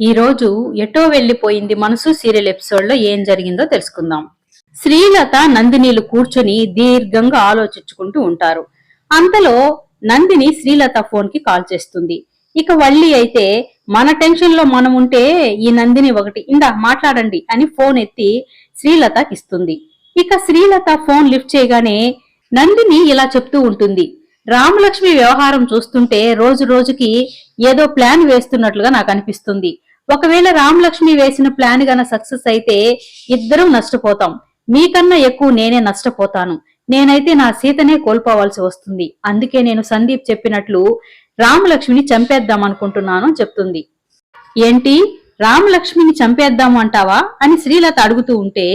ఈ రోజు ఎటో వెళ్ళిపోయింది మనసు సీరియల్ ఎపిసోడ్లో ఏం జరిగిందో తెలుసుకుందాం. శ్రీలత నందినిలు కూర్చొని దీర్ఘంగా ఆలోచించుకుంటూ ఉంటారు. అంతలో నందిని శ్రీలత ఫోన్కి కాల్ చేస్తుంది. ఇక వల్లి అయితే మన టెన్షన్లో మనం ఉంటే ఈ నందిని ఒకటి ఇందా మాట్లాడండి అని ఫోన్ ఎత్తి శ్రీలతకి ఇస్తుంది. ఇక శ్రీలత ఫోన్ లిఫ్ట్ చేయగానే నందిని ఇలా చెప్తూ ఉంటుంది. రామలక్ష్మి వ్యవహారం చూస్తుంటే రోజు రోజుకి ఏదో ప్లాన్ వేస్తున్నట్లుగా నాకు అనిపిస్తుంది. ఒకవేళ రామలక్ష్మి వేసిన ప్లాన్ గన సక్సెస్ అయితే ఇద్దరం నష్టపోతాం. మీకన్నా ఎక్కువ నేనే నష్టపోతాను. నేనైతే నా సీతనే కోల్పోవాల్సి వస్తుంది. అందుకే నేను సందీప్ చెప్పినట్లు రామలక్ష్మిని చంపేద్దాం అనుకుంటున్నాను చెప్తుంది. ఏంటి? రామలక్ష్మిని చంపేద్దాం అంటావా? అని శ్రీలత అడుగుతూ ఉంటే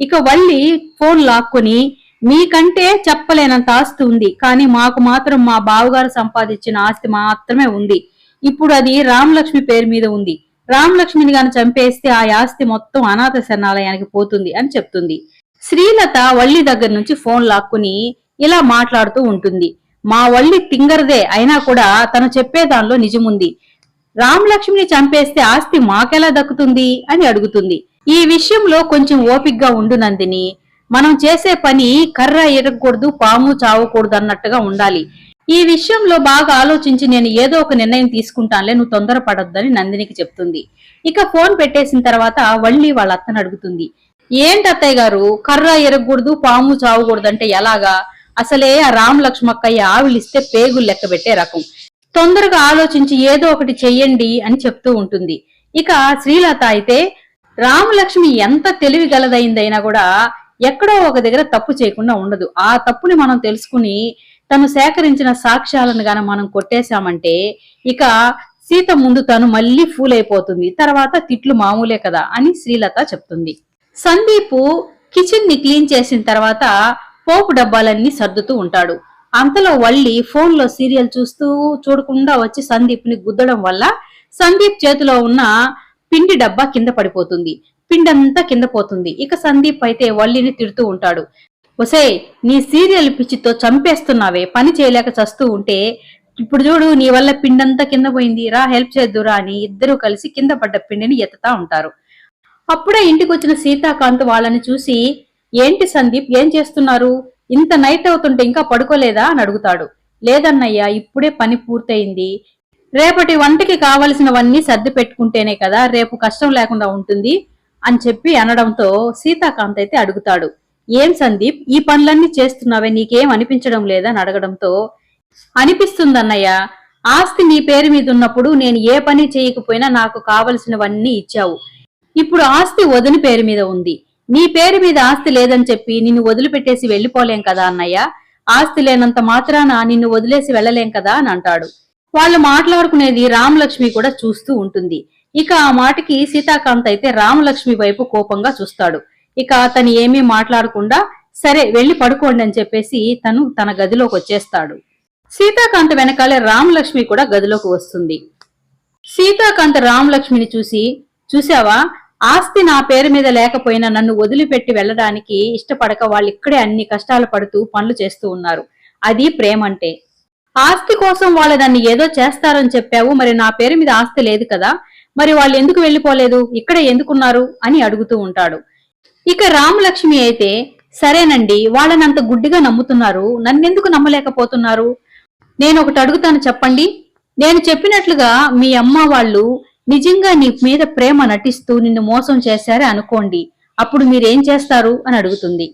ఇక వల్లి ఫోన్ లాక్కొని మీకంటే చెప్పలేనంత ఆస్తి ఉంది కానీ మాకు మాత్రం మా బావగారు సంపాదించిన ఆస్తి మాత్రమే ఉంది. ఇప్పుడు అది రామలక్ష్మి పేరు మీద ఉంది. రామలక్ష్మిని గాని చంపేస్తే ఆ ఆస్తి మొత్తం అనాథ శరణాలయానికి పోతుంది అని చెప్తుంది. శ్రీలత వల్లి దగ్గర నుంచి ఫోన్ లాక్కుని ఇలా మాట్లాడుతూ ఉంటుంది. మా వల్లి తింగరదే అయినా కూడా తను చెప్పే దానిలో నిజముంది. రామలక్ష్మిని చంపేస్తే ఆస్తి మాకెలా దక్కుతుంది అని అడుగుతుంది. ఈ విషయంలో కొంచెం ఓపిగ్గా ఉండు నందిని. మనం చేసే పని కర్ర ఎరగకూడదు పాము చావకూడదు అన్నట్టుగా ఉండాలి. ఈ విషయంలో బాగా ఆలోచించి నేను ఏదో ఒక నిర్ణయం తీసుకుంటానులే నువ్వు తొందరపడొద్దని నందినికి చెప్తుంది. ఇక ఫోన్ పెట్టేసిన తర్వాత వళ్ళీ వాళ్ళ అత్తను అడుగుతుంది. ఏంటి అత్తయ్య గారు కర్ర ఎరగకూడదు పాము చావకూడదు అంటే ఎలాగా? అసలే ఆ రామలక్ష్మక్కయ్య ఆవిలిస్తే పేగులు లెక్క పెట్టే రకం. తొందరగా ఆలోచించి ఏదో ఒకటి చెయ్యండి అని చెప్తూ ఉంటుంది. ఇక శ్రీలత అయితే రామలక్ష్మి ఎంత తెలివి గలదైందైనా కూడా ఎక్కడో ఒక దగ్గర తప్పు చేయకుండా ఉండదు. ఆ తప్పుని మనం తెలుసుకుని తను సేకరించిన సాక్ష్యాలను గాన మనం కొట్టేశామంటే ఇక సీత ముందు తను మళ్ళీ ఫూల్ అయిపోతుంది తర్వాత తిట్లు మామూలే కదా అని శ్రీలత చెప్తుంది. సందీపు కిచెన్ని క్లీన్ చేసిన తర్వాత పోపు డబ్బాలన్నీ సర్దుతూ ఉంటాడు. అంతలో వల్లి ఫోన్లో సీరియల్ చూస్తూ చూడకుండా వచ్చి సందీప్ని గుద్దడం వల్ల సందీప్ చేతిలో ఉన్న పిండి డబ్బా కింద పడిపోతుంది. పిండంతా కింద పోతుంది. ఇక సందీప్ అయితే వల్లిని తిడుతూ ఉంటాడు. ఒసే నీ సీరియల్ పిచ్చితో చంపేస్తున్నావే పని చేయలేక చస్తూ ఉంటే ఇప్పుడు చూడు నీ వల్ల పిండంతా కింద పోయింది రా హెల్ప్ చేద్దురా అని ఇద్దరూ కలిసి కింద పడ్డ పిండిని ఎత్తుతా ఉంటారు. అప్పుడే ఇంటికి వచ్చిన సీతాకాంత్ వాళ్ళని చూసి ఏంటి సందీప్ ఏం చేస్తున్నారు? ఇంత నైట్ అవుతుంటే ఇంకా పడుకోలేదా? అని అడుగుతాడు. లేదన్నయ్యా ఇప్పుడే పని పూర్తయింది. రేపటి వంటకి కావలసినవన్నీ సర్ది పెట్టుకుంటేనే కదా రేపు కష్టం లేకుండా ఉంటుంది అని చెప్పి అనడంతో సీతాకాంత్ అయితే అడుగుతాడు. ఏం సందీప్ ఈ పనులన్నీ చేస్తున్నావే నీకేం అనిపించడం లేదని అడగడంతో అనిపిస్తుందన్నయ్య ఆస్తి నీ పేరు మీద ఉన్నప్పుడు నేను ఏ పని చేయకపోయినా నాకు కావలసినవన్నీ ఇచ్చావు. ఇప్పుడు ఆస్తి వదిన పేరు మీద ఉంది. నీ పేరు మీద ఆస్తి లేదని చెప్పి నిన్ను వదిలిపెట్టేసి వెళ్ళిపోలేం కదా అన్నయ్య? ఆస్తి లేనంత మాత్రాన నిన్ను వదిలేసి వెళ్ళలేం కదా అని అంటాడు. వాళ్ళు మాట్లాడుకునేది రామలక్ష్మి కూడా చూస్తూ ఉంటుంది. ఇక ఆ మాటకి సీతాకాంత్ అయితే రామలక్ష్మి వైపు కోపంగా చూస్తాడు. ఇక తను ఏమీ మాట్లాడకుండా సరే వెళ్ళి పడుకోండి అని చెప్పేసి తను తన గదిలోకి వచ్చేస్తాడు. సీతాకాంత్ వెనకాలే రామలక్ష్మి కూడా గదిలోకి వస్తుంది. సీతాకాంత్ రామలక్ష్మిని చూసి చూసావా ఆస్తి నా పేరు మీద లేకపోయినా నన్ను వదిలిపెట్టి వెళ్ళడానికి ఇష్టపడక వాళ్ళు ఇక్కడే అన్ని కష్టాలు పడుతూ పనులు చేస్తూ ఉన్నారు. అది ప్రేమంటే. ఆస్తి కోసం వాళ్ళు నన్ను ఏదో చేస్తారని చెప్పావు మరి నా పేరు మీద ఆస్తి లేదు కదా? మరి వాళ్ళు ఎందుకు వెళ్ళిపోలేదు? ఇక్కడే ఎందుకున్నారు? అని అడుగుతూ ఉంటాడు. ఇక రామలక్ష్మి అయితే సరేనండి వాళ్ళనంత గుడ్డిగా నమ్ముతున్నారు నన్నెందుకు నమ్మలేకపోతున్నారు? నేను ఒకటి అడుగుతాను చెప్పండి. నేను చెప్పినట్లుగా మీ అమ్మ వాళ్ళు నిజంగా నీ మీద ప్రేమ నటిస్తూ నిన్ను మోసం చేశారే అనుకోండి. అప్పుడు మీరేం చేస్తారు? అని అడుగుతుంది.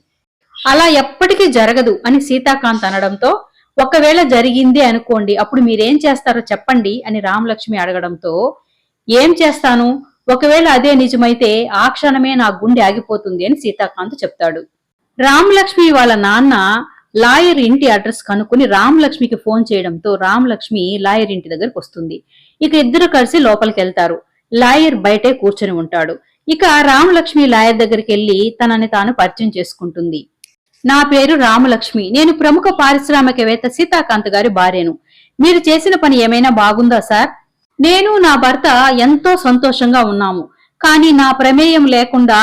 అలా ఎప్పటికీ జరగదు అని సీతాకాంత్ అనడంతో ఒకవేళ జరిగింది అనుకోండి అప్పుడు మీరేం చేస్తారో చెప్పండి అని రామలక్ష్మి అడగడంతో ఏం చేస్తాను? ఒకవేళ అదే నిజమైతే ఆ క్షణమే నా గుండె ఆగిపోతుంది అని సీతాకాంత్ చెప్తాడు. రామలక్ష్మి వాళ్ళ నాన్న లాయర్ ఇంటి అడ్రస్ కనుక్కుని రామలక్ష్మికి ఫోన్ చేయడంతో రామలక్ష్మి లాయర్ ఇంటి దగ్గరకు వస్తుంది. ఇక ఇద్దరు కలిసి లోపలికి వెళ్తారు. లాయర్ బయటే కూర్చొని ఉంటాడు. ఇక రామలక్ష్మి లాయర్ దగ్గరికి వెళ్ళి తనని తాను పరిచయం చేసుకుంటుంది. నా పేరు రామలక్ష్మి. నేను ప్రముఖ పారిశ్రామికవేత్త సీతాకాంత్ గారి భార్యను. మీరు చేసిన పని ఏమైనా బాగుందా సార్? నేను నా భర్త ఎంతో సంతోషంగా ఉన్నాము. కానీ నా ప్రమేయం లేకుండా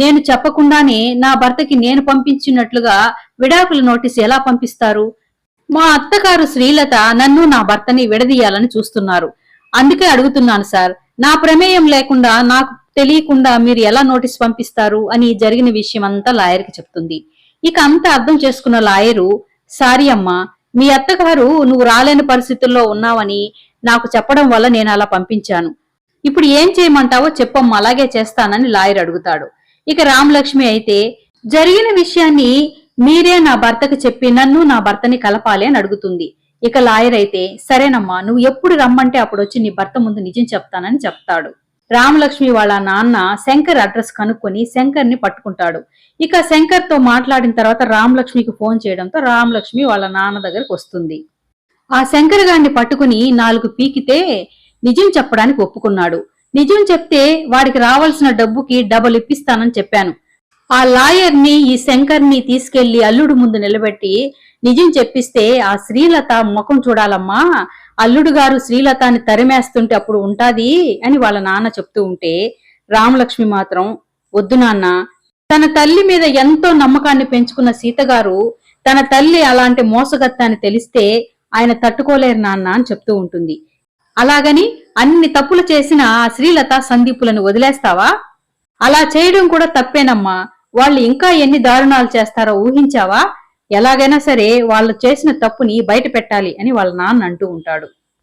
నేను చెప్పకుండానే నా భర్తకి నేను పంపించినట్లుగా విడాకుల నోటీస్ ఎలా పంపిస్తారు? మా అత్తగారు శ్రీలత నన్ను నా భర్తని విడదీయాలని చూస్తున్నారు. అందుకే అడుగుతున్నాను సార్ నా ప్రమేయం లేకుండా నాకు తెలియకుండా మీరు ఎలా నోటీస్ పంపిస్తారు అని జరిగిన విషయం అంతా లాయర్కి చెప్తుంది. ఇక అంతా అర్థం చేసుకున్న లాయరు సారీ అమ్మా మీ అత్తగారు నువ్వు రాలేని పరిస్థితుల్లో ఉన్నావని నాకు చెప్పడం వల్ల నేను అలా పంపించాను. ఇప్పుడు ఏం చేయమంటావో చెప్పమ్మా అలాగే చేస్తానని లాయర్ అడుగుతాడు. ఇక రామలక్ష్మి అయితే జరిగిన విషయాన్ని మీరే నా భర్తకు చెప్పి నన్ను నా భర్తని కలపాలి అని అడుగుతుంది. ఇక లాయర్ అయితే సరేనమ్మా నువ్వు ఎప్పుడు రమ్మంటే అప్పుడు వచ్చి నీ భర్త ముందు నిజం చెప్తానని చెప్తాడు. రామలక్ష్మి వాళ్ళ నాన్న శంకర్ అడ్రస్ కనుక్కొని శంకర్ని పట్టుకుంటాడు. ఇక శంకర్తో మాట్లాడిన తర్వాత రామలక్ష్మికి ఫోన్ చేయడంతో రామలక్ష్మి వాళ్ళ నాన్న దగ్గరకు వస్తుంది. ఆ శంకర గారిని పట్టుకుని నాలుగు పీకితే నిజం చెప్పడానికి ఒప్పుకున్నాడు. నిజం చెప్తే వాడికి రావాల్సిన డబ్బుకి డబుల్ ఇప్పిస్తానని చెప్పాను. ఆ లాయర్ని ఈ శంకర్ని తీసుకెళ్ళి అల్లుడు ముందు నిలబెట్టి నిజం చెప్పిస్తే ఆ శ్రీలత ముఖం చూడాలమ్మా అల్లుడు గారు శ్రీలతని తరిమేస్తుంటే అప్పుడు ఉంటాది అని వాళ్ళ నాన్న చెప్తూ ఉంటే రామలక్ష్మి మాత్రం వద్దు నాన్న తన తల్లి మీద ఎంతో నమ్మకాన్ని పెంచుకున్న సీతగారు తన తల్లి అలాంటి మోసగత్త అని తెలిస్తే ఆయన తట్టుకోలేరు నాన్న అని చెప్తూ ఉంటుంది. అలాగని అన్ని తప్పులు చేసిన ఆ శ్రీలత సందీపులను వదిలేస్తావా? అలా చేయడం కూడా తప్పేనమ్మా. వాళ్ళు ఇంకా ఎన్ని దారుణాలు చేస్తారో ఊహించావా? ఎలాగైనా సరే వాళ్ళు చేసిన తప్పుని బయట పెట్టాలి అని వాళ్ళ నాన్న అంటూ ఉంటాడు.